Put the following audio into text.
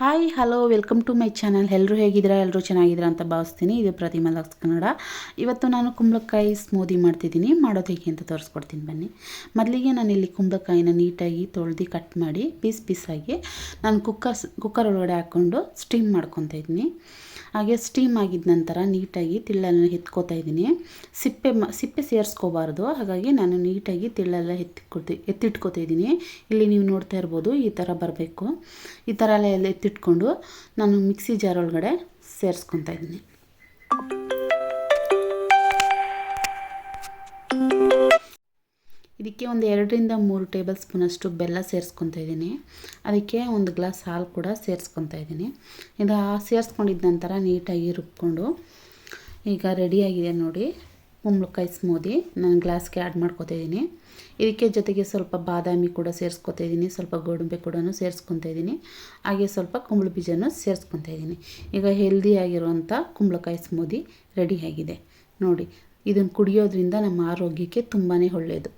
Hi hello welcome to my channel ಎಲ್ಲರೂ ಹೇಗಿದ್ದೀರಾ? ಎಲ್ಲರೂ ಚೆನ್ನಾಗಿದ್ದೀರಾ ಅಂತ ಭಾವಿಸ್ತೀನಿ. ಇದು ಪ್ರತಿಮಾ ಲಕ್ಸ್ ಕನ್ನಡ. ಇವತ್ತು ನಾನು ಕುಂಬಳಕಾಯಿ ಸ್ಮೂದಿ ಮಾಡ್ತಿದ್ದೀನಿ. ಮಾಡೋದು ಹೇಗೆ ಅಂತ ತೋರಿಸ್ಕೊಡ್ತೀನಿ ಬನ್ನಿ. ಮೊದಲಿಗೆ ನಾನು ಇಲ್ಲಿ ಕುಂಬಳಕಾಯಿನ ನೀಟಾಗಿ ತೊಳೆದು ಕಟ್ ಮಾಡಿ, ಪೀಸ್ ಪೀಸಾಗಿ ನಾನು ಕುಕ್ಕರ್ ಕುಕ್ಕರ್ ಒಳಗಡೆ ಹಾಕ್ಕೊಂಡು ಸ್ಟೀಮ್ ಮಾಡ್ಕೊತಾ ಇದ್ದೀನಿ. ಹಾಗೆ ಸ್ಟೀಮ್ ಆಗಿದ ನಂತರ ನೀಟಾಗಿ ತಿಳ್ಳೆಲ್ಲ ಎತ್ಕೋತಾ ಇದ್ದೀನಿ. ಸಿಪ್ಪೆ ಮ, ಸಿಪ್ಪೆ ಸೇರಿಸ್ಕೋಬಾರ್ದು. ಹಾಗಾಗಿ ನಾನು ನೀಟಾಗಿ ತಿಳ್ಳೆಲ್ಲ ಎತ್ತಿಕೊಡ್ತಿ ಎತ್ತಿಟ್ಕೋತಾ ಇದ್ದೀನಿ. ಇಲ್ಲಿ ನೀವು ನೋಡ್ತಾ ಇರ್ಬೋದು ಈ ಥರ ಬರಬೇಕು. ಈ ಥರ ಎಲ್ಲ ಎಲ್ಲ ಎತ್ತಿಟ್ಕೊಂಡು ನಾನು ಮಿಕ್ಸಿ ಜಾರ್ ಒಳಗಡೆ ಸೇರಿಸ್ಕೊತಾ ಇದ್ದೀನಿ. ಇದಕ್ಕೆ ಒಂದು ಎರಡರಿಂದ ಮೂರು ಟೇಬಲ್ ಸ್ಪೂನಷ್ಟು ಬೆಲ್ಲ ಸೇರಿಸ್ಕೊತಾ ಇದ್ದೀನಿ. ಅದಕ್ಕೆ ಒಂದು ಗ್ಲಾಸ್ ಹಾಲು ಕೂಡ ಸೇರಿಸ್ಕೊತಾ ಇದ್ದೀನಿ. ಇದು ಸೇರಿಸ್ಕೊಂಡಿದ್ದ ನಂತರ ನೀಟಾಗಿ ರುಬ್ಕೊಂಡು ಈಗ ರೆಡಿಯಾಗಿದೆ ನೋಡಿ. ಕುಂಬಳಕಾಯಿ ಸ್ಮೂದಿ ನಾನು ಗ್ಲಾಸ್ಗೆ ಆ್ಯಡ್ ಮಾಡ್ಕೊತಾ ಇದ್ದೀನಿ. ಇದಕ್ಕೆ ಜೊತೆಗೆ ಸ್ವಲ್ಪ ಬಾದಾಮಿ ಕೂಡ ಸೇರಿಸ್ಕೊತಾ ಇದ್ದೀನಿ, ಸ್ವಲ್ಪ ಗೋಡಂಬೆ ಕೂಡ ಸೇರಿಸ್ಕೊತಾ ಇದ್ದೀನಿ. ಹಾಗೆ ಸ್ವಲ್ಪ ಕುಂಬಳ ಬೀಜನೂ ಸೇರಿಸ್ಕೊತಾ ಇದ್ದೀನಿ. ಈಗ ಹೆಲ್ದಿಯಾಗಿರುವಂಥ ಕುಂಬಳಕಾಯಿ ಸ್ಮೂದಿ ರೆಡಿಯಾಗಿದೆ ನೋಡಿ ಇದನ್ನು ಕುಡಿಯೋದ್ರಿಂದ ನಮ್ಮ ಆರೋಗ್ಯಕ್ಕೆ ತುಂಬಾ ಒಳ್ಳೆಯದು